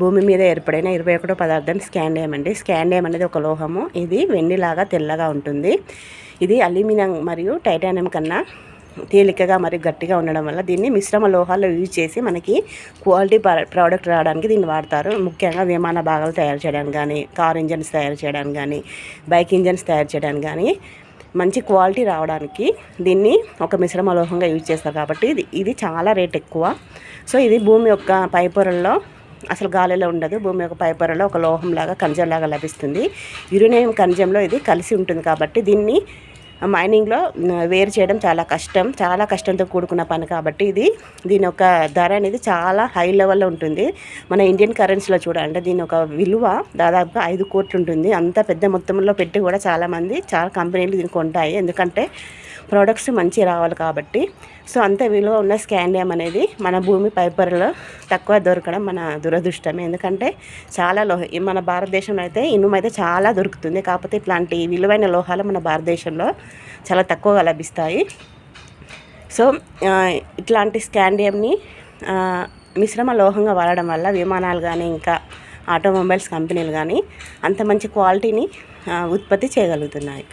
భూమి మీద ఏర్పడిన ఇరవై ఒకటో పదార్థం స్కాండియం అండి. స్కాండియం అనేది ఒక లోహము. ఇది వెండిలాగా తెల్లగా ఉంటుంది. ఇది అల్యూమినియం మరియు టైటానియం కన్నా తేలికగా మరియు గట్టిగా ఉండడం వల్ల దీన్ని మిశ్రమ లోహాల్లో యూజ్ చేసి మనకి క్వాలిటీ ప్రోడక్ట్ రావడానికి దీన్ని వాడతారు. ముఖ్యంగా విమాన భాగాలు తయారు చేయడానికి కానీ కార్ ఇంజన్స్ తయారు చేయడానికి కానీ బైక్ ఇంజన్స్ తయారు చేయడానికి కానీ మంచి క్వాలిటీ రావడానికి దీన్ని ఒక మిశ్రమ లోహంగా యూజ్ చేస్తారు కాబట్టి ఇది ఇది చాలా రేట్ ఎక్కువ. సో ఇది భూమి యొక్క పైపొరల్లో అసలు గాలిలో ఉండదు భూమి యొక్క పైపొరలో ఒక లోహంలాగా ఖనిజంలాగా లభిస్తుంది. యురేనియం ఖనిజంలో ఇది కలిసి ఉంటుంది కాబట్టి దీన్ని మైనింగ్లో వేరు చేయడం చాలా కష్టం. చాలా కష్టంతో కూడుకున్న పని కాబట్టి ఇది దీని యొక్క ధర అనేది చాలా హై లెవెల్లో ఉంటుంది. మన ఇండియన్ కరెన్సీలో చూడాలంటే దీని ఒక విలువ దాదాపుగా ఐదు కోట్లు ఉంటుంది. అంత పెద్ద మొత్తంలో పెట్టి కూడా చాలామంది చాలా కంపెనీలు దీన్ని కొంటాయి. ఎందుకంటే ప్రోడక్ట్స్ మంచి రావాలి కాబట్టి. సో అంత విలువ ఉన్న స్కాండియం అనేది మన భూమి పైపొరలో తక్కువ దొరకడం మన దురదృష్టమే. ఎందుకంటే చాలా లోహ మన భారతదేశంలో అయితే ఇనుము అయితే చాలా దొరుకుతుంది. కాకపోతే ఇట్లాంటి విలువైన లోహాలు మన భారతదేశంలో చాలా తక్కువగా లభిస్తాయి. సో ఇట్లాంటి స్కాండియంని మిశ్రమ లోహంగా వాడడం వల్ల విమానాలు కానీ ఇంకా ఆటోమొబైల్స్ కంపెనీలు కానీ అంత మంచి క్వాలిటీని ఉత్పత్తి చేయగలుగుతున్నాయి.